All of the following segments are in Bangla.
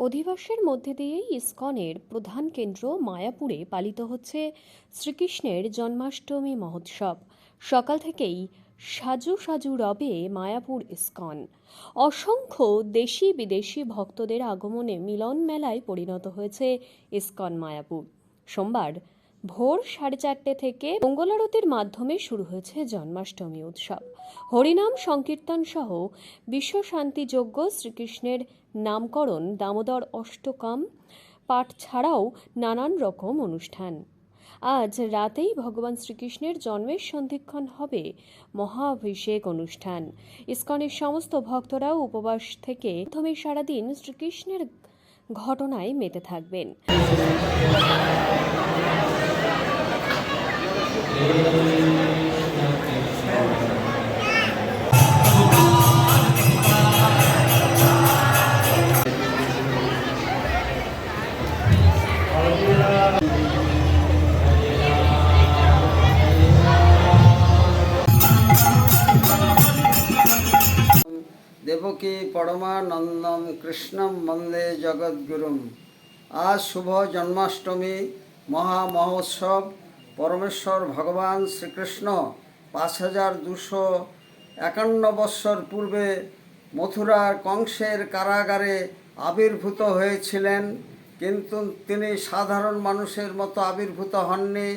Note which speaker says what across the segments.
Speaker 1: অধিবাসের মধ্যে দিয়েই ইস্কনের প্রধান কেন্দ্র মায়াপুরে পালিত হচ্ছে শ্রীকৃষ্ণের জন্মাষ্টমী মহোৎসব। সকাল থেকেই সাজু সাজু রবে মায়াপুর ইস্কন। অসংখ্য দেশি বিদেশি ভক্তদের আগমনে মিলন মেলায় পরিণত হয়েছে ইস্কন মায়াপুর। সোমবার ভোর সাড়ে চারটে থেকে মঙ্গলারতির মাধ্যমে শুরু হয়েছে জন্মাষ্টমী উৎসব। হরিনাম সংকীর্তন সহ বিশ্ব শান্তিযজ্ঞ শ্রীকৃষ্ণের নামকরণ দামোদর অষ্টকাম পাঠ ছাড়াও নানান রকম অনুষ্ঠান। আজ রাতেই ভগবান শ্রীকৃষ্ণের জন্মের সন্ধিক্ষণ হবে মহাভিষেক অনুষ্ঠান। ইসকনের সমস্ত ভক্তরাও উপবাস থেকে প্রথমে সারাদিন শ্রীকৃষ্ণের ঘটনায় মেতে থাকবেন।
Speaker 2: দেবকী পরমানন্দম কৃষ্ণম বন্দে জগদ্গুরুম। আজ শুভ জন্মাষ্টমী মহা মহোৎসব পরমেশ্বর ভগবান শ্রীকৃষ্ণ পাঁচ হাজার দুশো একান্ন বৎসর পূর্বে মথুরার কংসের কারাগারে আবির্ভূত হয়েছিলেন। কিন্তু তিনি সাধারণ মানুষের মতো আবির্ভূত হননি।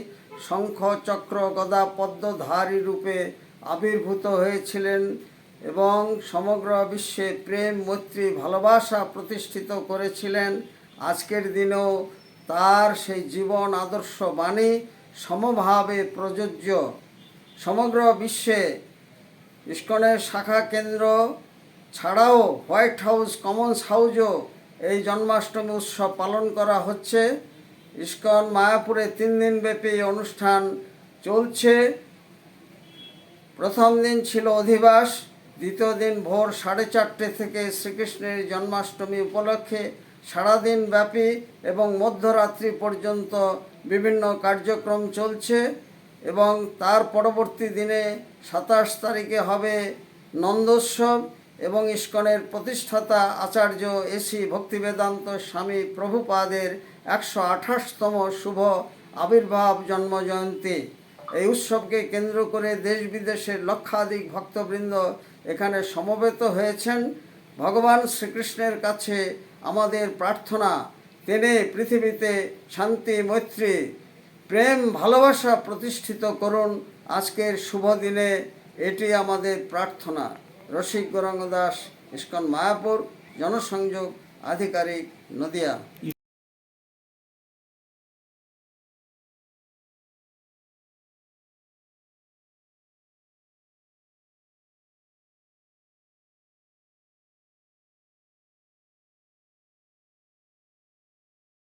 Speaker 2: শঙ্খ, চক্র, গদা, পদ্মধারী রূপে আবির্ভূত হয়েছিলেন এবং সমগ্র বিশ্বে প্রেম, মৈত্রী, ভালোবাসা প্রতিষ্ঠিত করেছিলেন। আজকের দিনেও তার সেই জীবন আদর্শ বাণী সমভাবে প্রযোজ্য। সমগ্র বিশ্বে ইস্কনের শাখা কেন্দ্র ছাড়াও হোয়াইট হাউস, কমন্স হাউসও এই জন্মাষ্টমী উৎসব পালন করা হচ্ছে। ইস্কন মায়াপুরে তিন দিনব্যাপী এই অনুষ্ঠান চলছে। প্রথম দিন ছিল অধিবাস, দ্বিতীয় দিন ভোর সাড়ে চারটে থেকে শ্রীকৃষ্ণের জন্মাষ্টমী উপলক্ষে সারাদিন ব্যাপী এবং মধ্যরাত্রি পর্যন্ত বিভিন্ন কার্যক্রম চলছে এবং তার পরবর্তী দিনে সাতাশ তারিখে হবে নন্দোৎসব। এবং ইস্কনের প্রতিষ্ঠাতা আচার্য এসি ভক্তিবেদান্ত স্বামী প্রভুপাদের একশো আঠাশতম শুভ আবির্ভাব জন্মজয়ন্তী। এই উৎসবকে কেন্দ্র করে দেশ বিদেশের লক্ষাধিক ভক্তবৃন্দ এখানে সমবেত হয়েছেন। ভগবান শ্রীকৃষ্ণের কাছে আমাদের প্রার্থনা, তিনি পৃথিবীতে শান্তি, মৈত্রী, প্রেম, ভালোবাসা প্রতিষ্ঠিত করুন। আজকের শুভ দিনে এটি আমাদের প্রার্থনা। রসিক গৌরাঙ্গ দাস ইস্কন মায়াপুর জনসংযোগ আধিকারিক নদিয়া